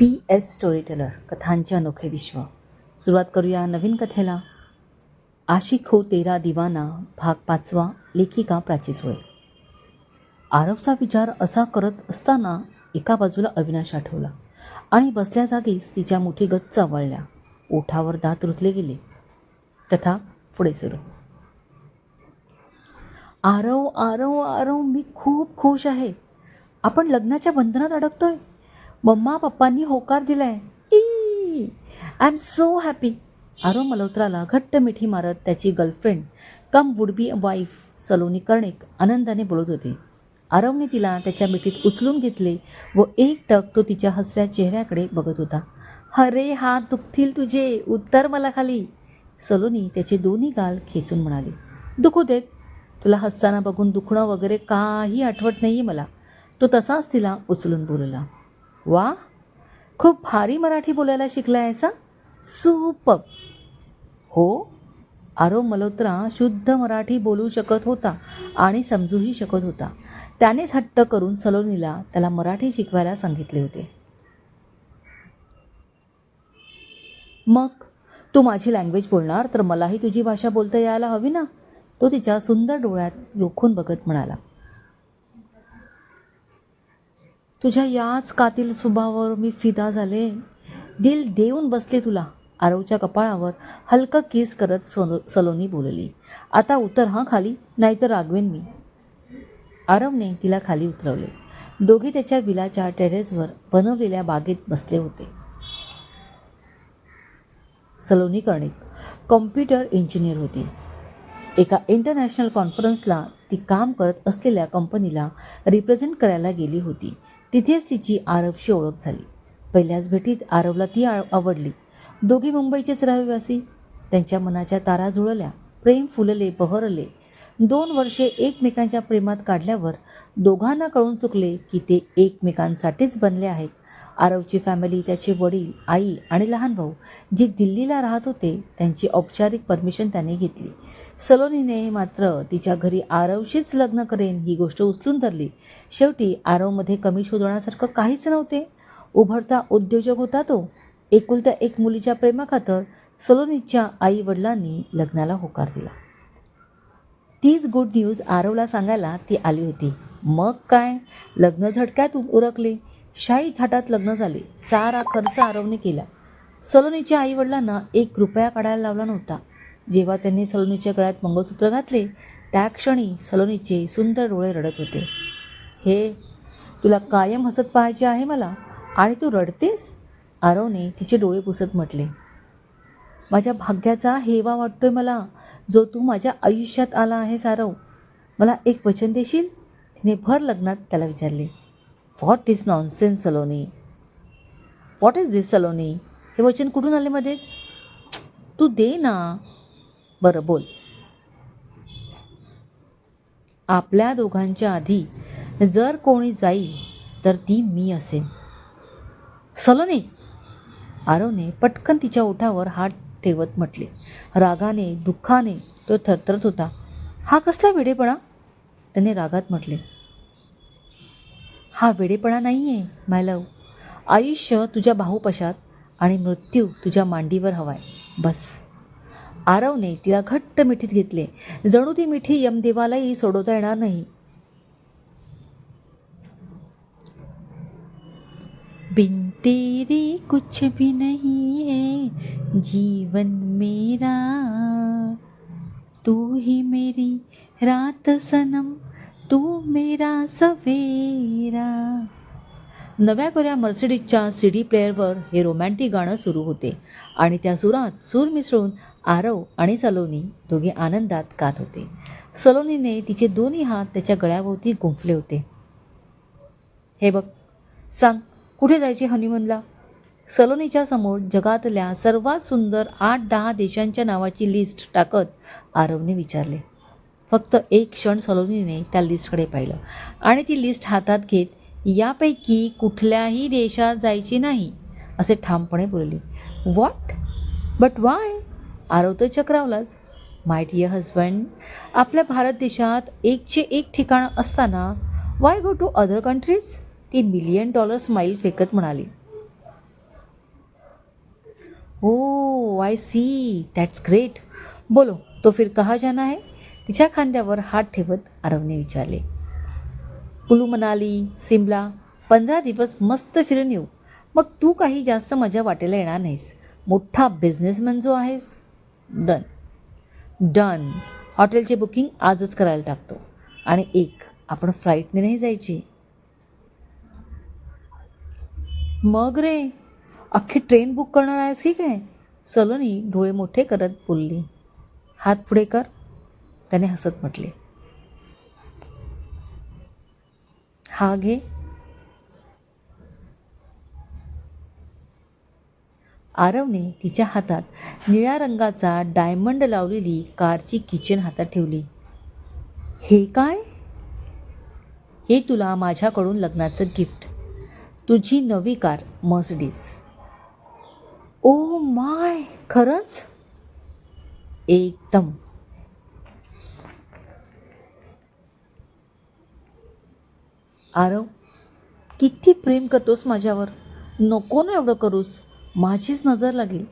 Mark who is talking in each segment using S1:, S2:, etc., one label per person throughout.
S1: P S story teller कथांचे अनोखे विश्व. सुरुवात करूया नवीन कथेला. आशिक हो तेरा दिवाना भाग पाचवा लेखिका प्राची सुळे. आरवचा विचार असा करत असताना एका बाजूला अविनाश आठवला आणि बसल्या जागीच तिच्या मोठी गच्च आवळल्या. ओठावर दात रुतले गेले. कथा पुढे सुरू. आरव आरव आरव मी खूप खुश आहे. आपण लग्नाच्या बंधनात अडकतोय. मम्मा पप्पांनी होकार दिलाय. E I am so happy Aarav मल्होत्राला घट्ट मिठी मारत त्याची girlfriend cum would be wife Saloni Karnik आनंदाने बोलत होती. आरवने तिला त्याच्या मिठीत उचलून घेतले व एक टक तो तिच्या हसऱ्या चेहऱ्याकडे बघत होता. अरे हात दुखतील तुझे. उत्तर मला खाली. सलोनी त्याचे दोन्ही गाल खेचून म्हणाली. दुखू देत. तुला हसताना बघून दुखणं वगैरे काही आठवत नाही मला. तो तसाच तिला उचलून बोलला. वा खूप भारी मराठी बोलायला शिकला आहेसा सुपप हो आरव मल्होत्रा शुद्ध मराठी बोलू शकत होता आणि समजूही शकत होता. त्यानेच हट्ट करून सलोनीला त्याला मराठी शिकवायला सांगितले होते. मग तू माझी लँग्वेज बोलणार तर मलाही तुझी भाषा बोलता यायला हवी ना? तो तिच्या सुंदर डोळ्यात रोखून बघत म्हणाला. तुझ्या याच कातील स्वभावावर मी फिदा झाले. दिल देऊन बसले तुला. आरवच्या कपाळावर हलकं किस करत सोनो सलोनी बोलली. आता उतर हां खाली? नाहीतर रागवेन मी. आरवने तिला खाली उतरवले. दोघे त्याच्या विलाच्या टेरेसवर बनवलेल्या बागेत बसले होते. सलोनी कर्णिक कॉम्प्युटर इंजिनियर होती. एका इंटरनॅशनल कॉन्फरन्सला ती काम करत असलेल्या कंपनीला रिप्रेझेंट करायला गेली होती. तिथेच तिची आरवशी ओळख झाली. पहिल्याच भेटीत आरवला ती आवडली. दोघी मुंबईचेच रहिवासी. त्यांच्या मनाच्या तारा जुळल्या. प्रेम फुलले बहरले दोन वर्षे एकमेकांच्या प्रेमात काढल्यावर दोघांना कळून चुकले की ते एकमेकांसाठीच बनले आहेत. आरवची फॅमिली त्याचे वडील आई आणि लहान भाऊ जे दिल्लीला राहत होते त्यांची औपचारिक परमिशन त्याने घेतली. सलोनीने मात्र तिच्या घरी आरवशीच लग्न करेन ही गोष्ट उचलून धरली. शेवटी आरवमध्ये कमी शोधण्यासारखं काहीच नव्हते. उभरता उद्योजक होता तो. एकुलत्या एक मुलीच्या प्रेमाखातर सलोनीच्या आई वडिलांनी लग्नाला होकार दिला. तीच गुड न्यूज आरवला सांगायला ती आली होती. मग काय? लग्न झटक्यात उरकले. शाही थाटात लग्न झाले. सारा खर्च आरवने केला. सलोनीच्या आईवडिलांना एक रुपया काढायला लावला नव्हता. जेव्हा त्यांनी सलोनीच्या गळ्यात मंगळसूत्र घातले त्या क्षणी सलोनीचे सुंदर डोळे रडत होते. हे तुला कायम हसत पाहायचे आहे मला? आणि तू रडतेस? आरवने तिचे डोळे पुसत म्हटले. माझ्या भाग्याचा हेवा वाटतोय मला जो तू माझ्या आयुष्यात आला आहेस आरव मला एक वचन देशील? तिने भर लग्नात त्याला विचारले. What is nonsense Saloni what is this Saloni हे वचन कुठून आले मध्येच? तू दे ना. बरं बोल. आपल्या दोघांच्या आधी जर कोणी जाईल तर ती मी असेन. सलोनी आरवने पटकन तिच्या ओठावर हात ठेवत म्हटले. रागाने दुःखाने तो थरथरत होता. हा कसला वेडेपणा? त्याने रागात म्हटले. हा वेडेपणा नाही आहे माय लव आयुष्य तुझ्या बाहुपशात आणि मृत्यू तुझ्या मांडीवर हवाय. बस. आरवने तिला घट्ट मिठीत घेतले. जणू ती मिठी यमदेवालाही सोडवता येणार नाही. बिन तेरे कुछ भी नहीं है जीवन मेरा। तू ही मेरी रात सनम तू मेरा सवेरा. नव्या कोऱ्या मर्सिडीजच्या सी डी प्लेअरवर हे रोमॅन्टिक गाणं सुरू होते. आणि त्या सुरात सूर मिसळून आरव आणि सलोनी दोघे आनंदात गात होते. सलोनीने तिचे दोन्ही हात त्याच्या गळ्याभोवती गुंफले होते. हे बघ सांग कुठे जायचे हनीमूनला सलोनीच्या समोर जगातल्या सर्वात सुंदर आठ दहा देशांच्या नावाची लिस्ट टाकत आरवने विचारले. फक्त एक क्षण सलोनीने त्या लिस्टकडे पाहिलं. आणि ती लिस्ट हातात घेत यापैकी कुठल्याही देशात जायची नाही असे ठामपणे बोलली. व्हॉट बट वाय आरव तर चक्रावलाच. माय डिअर हजबंड आपल्या भारत देशात एकचे एक ठिकाणं असताना why go to other countries ती मिलियन डॉलर स्माईल फेकत म्हणाली. Oh I see that's great बोलो तो फिर कहा जाना है तिच्या खांद्यावर हात ठेवत आरवने विचारले कुलू मनाली सिमला पंधरा दिवस मस्त फिरून येऊ. मग तू काही जास्त मजा वाटेला येणार नाहीस. मोठा बिझनेसमॅन जो आहेस. डन डन हॉटेलचे बुकिंग आजच करायला टाकतो. आणि एक आपण फ्लाईटने नाही जायची. मग रे अख्खी ट्रेन बुक करणार आहेस की काय? सलोनी डोळे मोठे करत बोलली. हात पुढे कर. त्याने हसत म्हटले हा घे. आरवने तिच्या हातात निळ्या रंगाचा डायमंड लावलेली कारची किचन हातात ठेवली. हे काय? हे तुला माझ्याकडून लग्नाचं गिफ्ट. तुझी नवी कार मर्सडीज. ओ माय खरंच? एकदम. आरव किती प्रेम करतोस माझ्यावर. नको ना एवढं करूस. माझीच नजर लागेल.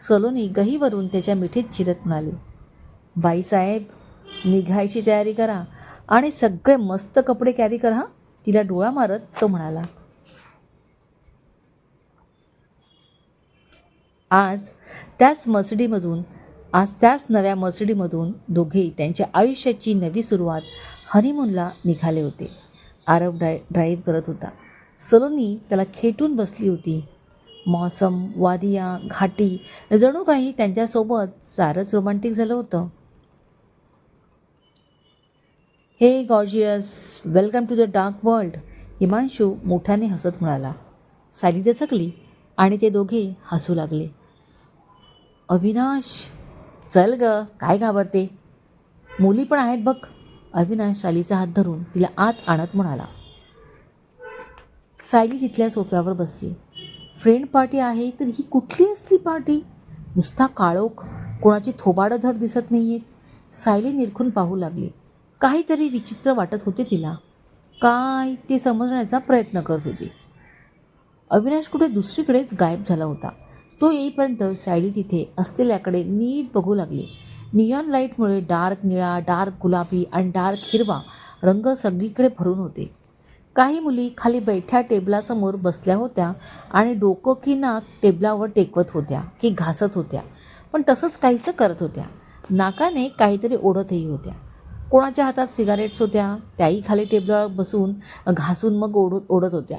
S1: सलोनी गहीवरून त्याच्या मिठीत चिरत म्हणाली. बाईसाहेब निघायची तयारी करा आणि सगळे मस्त कपडे कॅरी करा तिला डोळा मारत तो म्हणाला. आज त्याच मर्सिडीमधून आज त्याच नव्या मर्सिडीमधून दोघेही त्यांच्या आयुष्याची नवी सुरुवात हनीमूनला निघाले होते. आरव ड्राय ड्राईव्ह करत होता. सलोनी त्याला खेटून बसली होती. मौसम वादिया घाटी जणू काही त्यांच्यासोबत सारंच रोमांटिक झालं होतं. Hey gorgeous welcome to the dark world Himanshu मोठ्याने हसत म्हणाला. साडी दचकली आणि ते दोघे हसू लागले. अविनाश चल ग काय घाबरते? मुली पण आहेत बघ. अविनाश सालीचा हात धरून तिला आत आणत म्हणाला सायली तिथल्या सोफ्यावर बसली. फ्रेंड पार्टी आहे तर ही कुठली असली पार्टी? नुसता काळोख कोणाची थोबाडं धर दिसत नाही आहेत सायली निरखून पाहू लागली. काहीतरी विचित्र वाटत होते तिला. काय ते समजण्याचा प्रयत्न करत होती. अविनाश कुठे दुसरीकडेच गायब झाला होता. तो येईपर्यंत सायली तिथे असलेल्याकडे नीट बघू लागली. नियॉन लाईटमुळे डार्क निळा डार्क गुलाबी आणि डार्क हिरवा रंग सगळीकडे भरून होते. काही मुली खाली बैठ्या टेबलासमोर बसल्या होत्या आणि डोकं की नाक टेबलावर टेकवत होत्या की घासत होत्या. पण तसंच काहीसं करत होत्या. नाकाने काहीतरी ओढतही होत्या. कोणाच्या हातात सिगारेट्स होत्या त्याही खाली टेबलावर बसून घासून मग ओढत ओढत होत्या.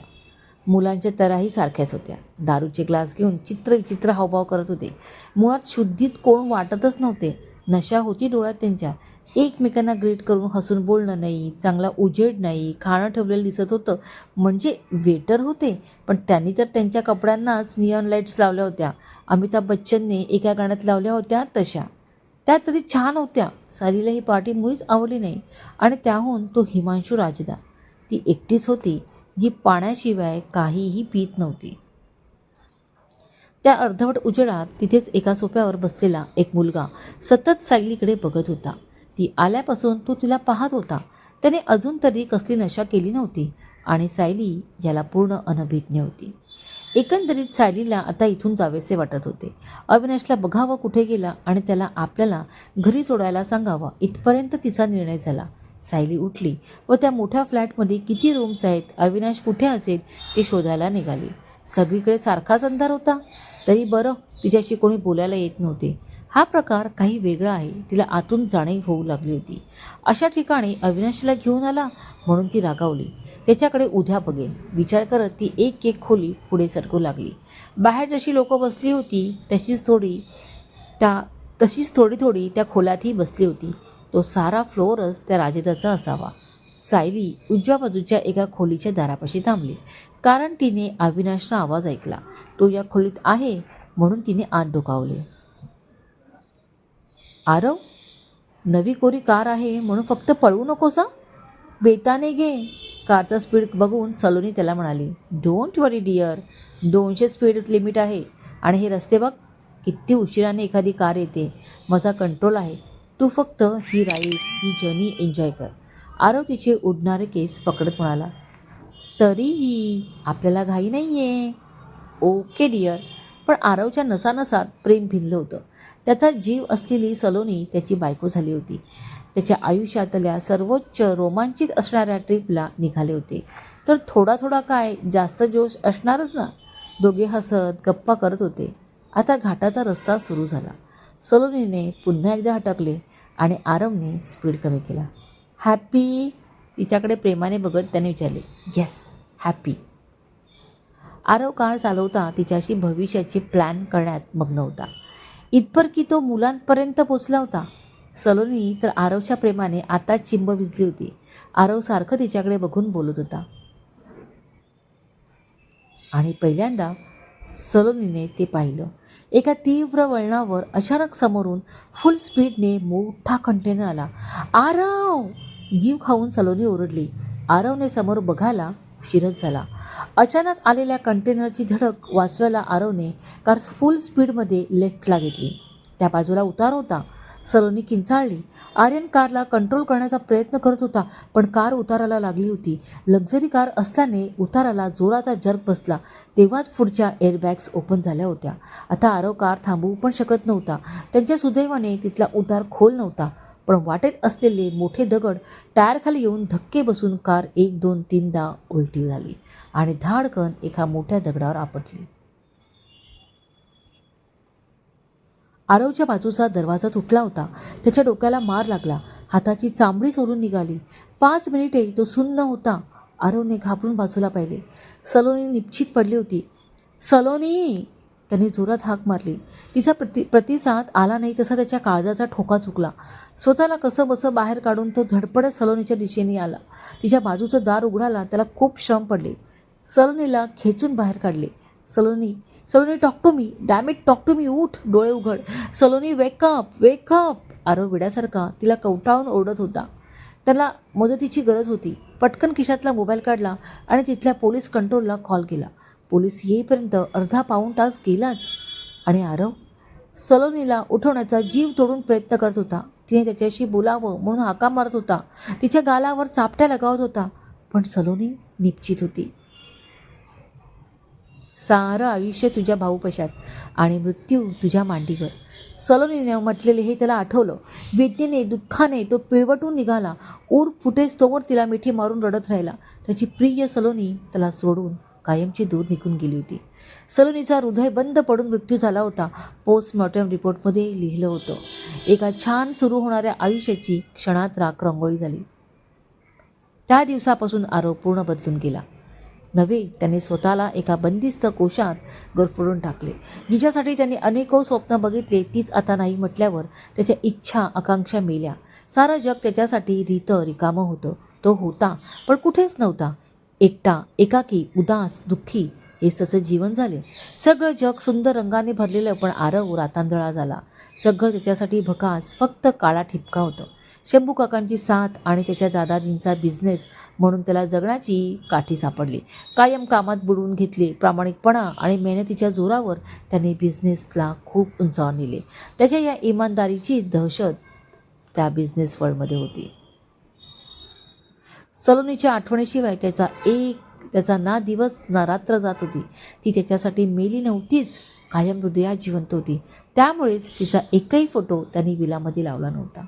S1: मुलांच्या तराही सारख्याच होत्या. दारूचे ग्लास घेऊन चित्र विचित्र हावभाव करत होते. मुळात शुद्धीत कोण वाटतच नव्हते. नशा होती डोळ्यात त्यांच्या. एकमेकांना ग्रीट करून हसून बोलणं नाही चांगला उजेड नाही खाणं ठेवलेलं दिसत होतं. म्हणजे वेटर होते पण त्यांनी तर त्यांच्या कपड्यांनाच नियॉन लाईट्स लावल्या होत्या. अमिताभ बच्चनने एका गाण्यात लावल्या होत्या तशा. त्या तरी छान होत्या. सारीला ही पार्टी मुळीच आवडली नाही. आणि त्याहून तो हिमांशू राजदा. ती एकटीच होती जी पाण्याशिवाय काहीही पीत नव्हती. त्या अर्धवट उजेडात तिथेच एका सोप्यावर बसलेला एक मुलगा सतत सायलीकडे बघत होता. ती आल्यापासून तो तिला पाहत होता. त्याने अजून तरी कसली नशा केली नव्हती आणि सायली याला पूर्ण अनभिज्ञ होती. एकंदरीत सायलीला आता इथून जावेसे वाटत होते. अविनाशला बघावं कुठे गेला आणि त्याला आपल्याला घरी सोडायला सांगावं इथपर्यंत तिचा निर्णय झाला. सायली उठली व त्या मोठ्या फ्लॅटमध्ये किती रूम्स आहेत अविनाश कुठे असेल ते शोधायला निघाली. सगळीकडे सारखाच अंधार होता. तरी बरं तिच्याशी कोणी बोलायला येत नव्हते. हा प्रकार काही वेगळा आहे. तिला आतून जाणीव होऊ लागली होती. अशा ठिकाणी अविनाशला घेऊन आला म्हणून ती रागावली. त्याच्याकडे उद्या बघेल विचार करत ती एक एक खोली पुढे सरकू लागली. बाहेर जशी लोकं बसली होती तशीच थोडी त्या तशीच थोडी थोडी त्या खोल्यातही बसली होती. तो सारा फ्लोअरच त्या राजेदाचा असावा. सायली उजव्या बाजूच्या एका खोलीच्या दारापाशी थांबली. कारण तिने अविनाशचा आवाज ऐकला. तो या खोलीत आहे म्हणून तिने आत डोकावले. आरव नवी कोरी कार आहे म्हणून फक्त पळवू नकोसा बेताने घे. कारचा स्पीड बघून सलोनी त्याला म्हणाली डोंट वरी डिअर दोनशे स्पीड लिमिट आहे. आणि हे रस्ते बघ किती उशिराने एखादी कार येते. माझा कंट्रोल आहे. तू फक्त ही राईड ही जर्नी एन्जॉय कर. आरव तिचे उडणारे केस पकडत म्हणाला तरीही आपल्याला घाई नाही आहे ओके डिअर पण आरवच्या नसानसात प्रेम भिनलं होतं. त्याचा जीव असलेली सलोनी त्याची बायको झाली होती. त्याच्या आयुष्यातल्या सर्वोच्च रोमांचित असणाऱ्या ट्रिपला निघाले होते. तर थोडा थोडा काय जास्त जोश असणारच ना? दोघे हसत गप्पा करत होते. आता घाटाचा रस्ता सुरू झाला. सलोनीने पुन्हा एकदा हटकले आणि आरवने स्पीड कमी केला. हॅपी तिच्याकडे प्रेमाने बघत त्याने विचारले येस हॅपी आरव कार चालवता तिच्याशी भविष्याची प्लॅन करण्यात मग्न होता. इतपर की तो मुलांपर्यंत पोचला होता. सलोनी तर आरवच्या प्रेमाने आता चिंब भिजली होती. आरव सारखं तिच्याकडे बघून बोलत होता. आणि पहिल्यांदा सलोनीने ते पाहिलं. एका तीव्र वळणावर अचानक समोरून फुल स्पीडने मोठा कंटेनर आला. आरव! जीव खाऊन सलोनी ओरडली. आरवने समोर बघायला उशीरच झाला. अचानक आलेल्या कंटेनरची धडक वाचवायला आरवने कार फुल स्पीडमध्ये लेफ्टला घेतली. त्या बाजूला उतार होता. सलोनी किंचाळली. आर्यन कारला कंट्रोल करण्याचा प्रयत्न करत होता पण कार उताराला लागली होती. लक्झरी कार असल्याने उताराला जोराचा जर्क बसला. तेव्हाच पुढच्या एअरबॅग्स ओपन झाल्या होत्या. आता आरव कार थांबवू पण शकत नव्हता. त्यांच्या सुदैवाने तिथला उतार खोल नव्हता. पण वाटेत असलेले मोठे दगड टायरखाली येऊन धक्के बसून कार एक दोन तीनदा उलटी झाली आणि धाडकन एका मोठ्या दगडावर आपटली. आरवच्या बाजूचा दरवाजा तुटला होता. त्याच्या डोक्याला मार लागला. हाताची चांबडी सोडून निघाली. पाच मिनिटे तो सुन्न होता. आरवने घाबरून बाजूला पाहिले. सलोनी निश्चित पडली होती. सलोनी! त्याने जोरात हाक मारली. तिचा प्रति प्रतिसाद आला नाही तसा त्याच्या काळजाचा ठोका चुकला. स्वतःला कसं बसं बाहेर काढून तो धडपडत सलोनीच्या दिशेने आला. तिच्या बाजूचं दार उघडायला त्याला खूप श्रम पडले. सलोनीला खेचून बाहेर काढले. Saloni Saloni talk to me damn it talk to me उठ डोळे उघड. Saloni wake up wake up Aarav विड्यासारखा तिला कवटाळून ओरडत होता. त्याला मदतीची गरज होती. पटकन खिशातला मोबाईल काढला आणि तिथल्या पोलीस कंट्रोलला कॉल केला. पोलीस येईपर्यंत अर्धा पाऊण तास गेलाच. आणि आरव सलोनीला उठवण्याचा जीव तोडून प्रयत्न करत होता. तिने त्याच्याशी बोलावं म्हणून हाका मारत होता. तिच्या गालावर चापट्या लगावत होता. पण सलोनी निश्चित होती. सारं आयुष्य तुझ्या भाऊपशात आणि मृत्यू तुझ्या मांडीवर. सलोनीने म्हटलेले हे त्याला आठवलं. वेदनेने दुःखाने तो पिळवटून निघाला. ऊर फुटेस तोवर तिला मिठी मारून रडत राहिला. त्याची प्रिय सलोनी त्याला सोडून कायमची दूर निघून गेली होती. सलोनीचा हृदय बंद पडून मृत्यू झाला होता पोस्टमॉर्टम रिपोर्टमध्ये लिहिलं होतं. एका छान सुरू होणाऱ्या आयुष्याची क्षणात राख रंगोळी झाली. त्या दिवसापासून आरोप पूर्ण बदलून गेला. नव्हे त्याने स्वतःला एका बंदिस्त कोशात गरफडून टाकले. जिच्यासाठी त्यांनी अनेको स्वप्न बघितले तीच आता नाही म्हटल्यावर त्याच्या इच्छा आकांक्षा मेल्या. सारं जग त्याच्यासाठी रीत रिकामं होतं. तो होता पण कुठेच नव्हता. एकटा एकाकी उदास दुःखी हेच त्याचं जीवन झाले. सगळं जग सुंदर रंगाने भरलेलं पण आरव रातांदळा झाला. सगळं त्याच्यासाठी भकास फक्त काळा ठिपका होतं. शंभू काकांची साथ आणि त्याच्या दादाजींचा बिझनेस म्हणून त्याला जगण्याची काठी सापडली. कायम कामात बुडवून घेतले प्रामाणिकपणा आणि मेहनतीच्या जोरावर त्याने बिझनेसला खूप उंचावर नेले. त्याच्या या इमानदारीची दहशत त्या बिझनेस वर्ल्डमध्ये होती. सलोनीच्या आठवणीशिवाय त्याचा एक त्याचा ना दिवस ना रात्र जात होती. ती त्याच्यासाठी मेली नव्हतीच कायम हृदयात जिवंत होती. त्यामुळेच तिचा एकही फोटो त्यांनी विलामध्ये लावला नव्हता.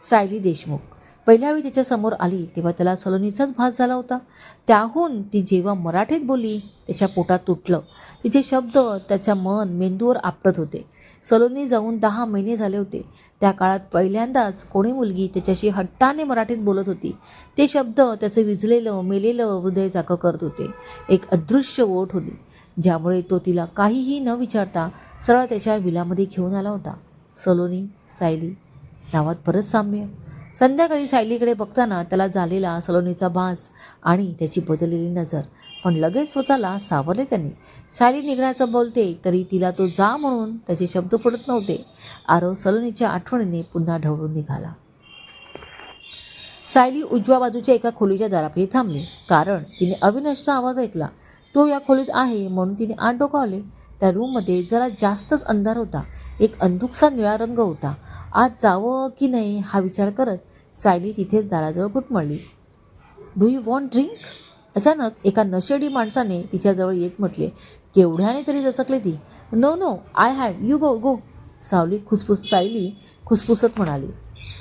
S1: सायली देशमुख. पहिल्या वेळी त्याच्यासमोर आली तेव्हा त्याला सलोनीचाच भास झाला होता. त्याहून ती जेव्हा मराठीत बोलली त्याच्या पोटात तुटलं. तिचे शब्द त्याच्या मन मेंदूवर आपटत होते. सलोनी जाऊन दहा महिने झाले होते. त्या काळात पहिल्यांदाच कोणी मुलगी त्याच्याशी हट्टाने मराठीत बोलत होती. ते शब्द त्याचं विझलेलं मेलेलं हृदय जागं करत होते. एक अदृश्य ओठ होती ज्यामुळे तो तिला काहीही न विचारता सरळ त्याच्या विलामध्ये घेऊन आला होता. सलोनी सायली नावात परत साम्य. संध्याकाळी सायलीकडे बघताना त्याला झालेला सलोनीचा भास आणि त्याची बदललेली नजर. पण लगेच स्वतःला सावरले त्यांनी. सायली निघण्याचं बोलते तरी तिला तो जा म्हणून त्याचे शब्द फुटत नव्हते. आरव सलोनीच्या आठवणीने पुन्हा ढवळून निघाला. सायली उजव्या बाजूच्या एका खोलीच्या दारापाशी थांबली कारण तिने अविनाशचा आवाज ऐकला. तो या खोलीत आहे म्हणून तिने आत डोकावले त्या रूममध्ये जरा जास्तच अंधार होता. एक अंधुकसा निळा रंग होता. आज जावं की नाही हा विचार करत सायली तिथेच दाराजवळ घुटमळली. डू यू वॉन्ट ड्रिंक अचानक एका नशेडी माणसाने तिच्याजवळ येत म्हटले केवढ्याने तरी दचकले ती. No no I have you go go सावली खुसफुस सायली खुसफुसत म्हणाली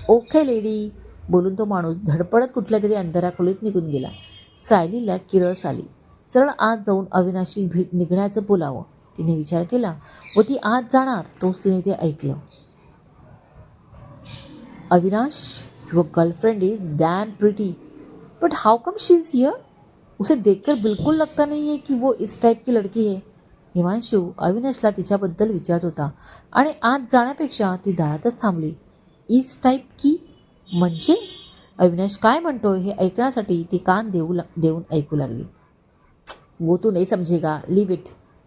S1: ओके लेडी बोलून तो माणूस धडपडत कुठल्या तरी अंधारा खोलीत निघून गेला. सायलीला किळस आली. सरळ आत जाऊन अविनाशी भेट निघण्याचं बोलावं. तिने विचार केला व ती आत जाणार? तोच तिने ते ऐकलं. Avinash your girlfriend is damn pretty but how come she is here उसे देखकर बिल्कुल लगता नहीं है कि वो इस टाइप की लड़की है। हिमांशू अविनाशला तिच्याबद्दल विचारत होता आणि आत जाण्यापेक्षा ती दारातच थांबली. इस टाईप की? म्हणजे? अविनाश काय म्हणतोय हे ऐकण्यासाठी ती कान देऊ ला देऊन ऐकू लागली. वो तू नहीं समझेगा लिव इट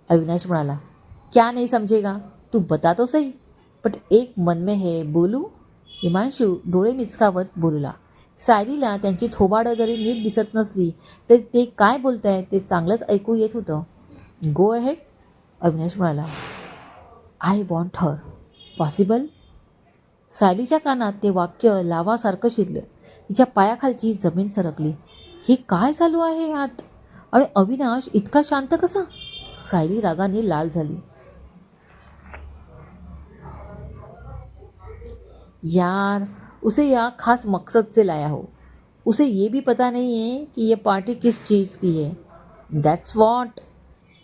S1: अविनाश म्हणाला. क्या नहीं समझेगा? तू बता तो सही. बट एक मन में है बोलू? हिमांशू डोळे मिचकावत बोलला सायलीला त्यांची थोबाडं जरी नीट दिसत नसली तरी ते काय बोलताय ते चांगलंच ऐकू येत होतं. गो अहेड अविनाश म्हणाला. आय वॉन्ट हर पॉसिबल सायलीच्या कानात ते वाक्य लावासारखं शिरलं. तिच्या पायाखालची जमीन सरकली. हे काय चालू आहे आत आणि अविनाश इतका शांत कसा? सायली रागाने लाल झाली. यार, उसे यहाँ खास मकसद से लाया हो। उसे ये भी पता नहीं है कि ये पार्टी किस चीज़ की है। दैट्स वॉट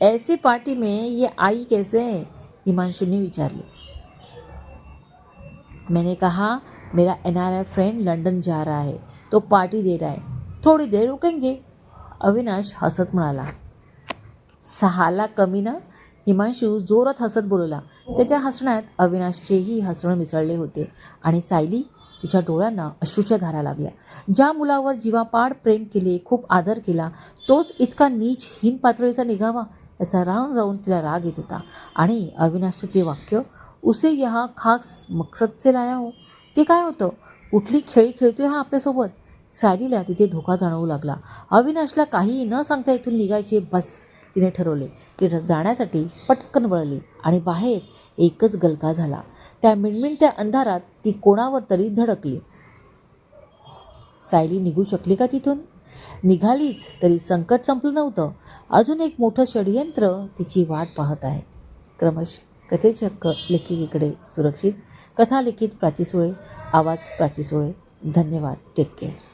S1: ऐसी पार्टी में ये आई कैसे है? हिमांशु ने विचार लिया। मैंने कहा, मेरा N R I friend London जा रहा है तो पार्टी दे रहा है। थोड़ी देर रुकेंगे। अविनाश हसत म्हणाला सहाला कमी ना हिमांशू जोरात हसत बोलला. त्याच्या हसण्यात अविनाशचेही हसणं मिसळले होते आणि सायली तिच्या डोळ्यांना अश्रूच्या धारा लागल्या. ज्या मुलावर जीवापाड प्रेम केले खूप आदर केला तोच इतका नीच हीन पातळीचा निघावा याचा राहून राहून तिला राग येत होता. आणि अविनाशचं ते वाक्य उसे यहा खास मकसदचे लाया हो. ते काय होतं? कुठली खेळी खेळतोय हा आपल्यासोबत? सायलीला तिथे धोका जाणवू लागला. अविनाशला काहीही न सांगता इथून निघायचे बस तिने ठरवले. ती जाण्यासाठी पटकन वळली आणि बाहेर एकच गलका झाला. त्या मिणमिणत्या अंधारात ती कोणावर तरी धडकली. सायली निघू शकली का तिथून? निघालीच तरी संकट संपलं नव्हतं. अजून एक मोठं षडयंत्र तिची वाट पाहत आहे. क्रमश कथेचक्क लेखिकेकडे सुरक्षित कथा लिखित प्राची सुळे आवाज प्राची सुळे धन्यवाद टेक केअर.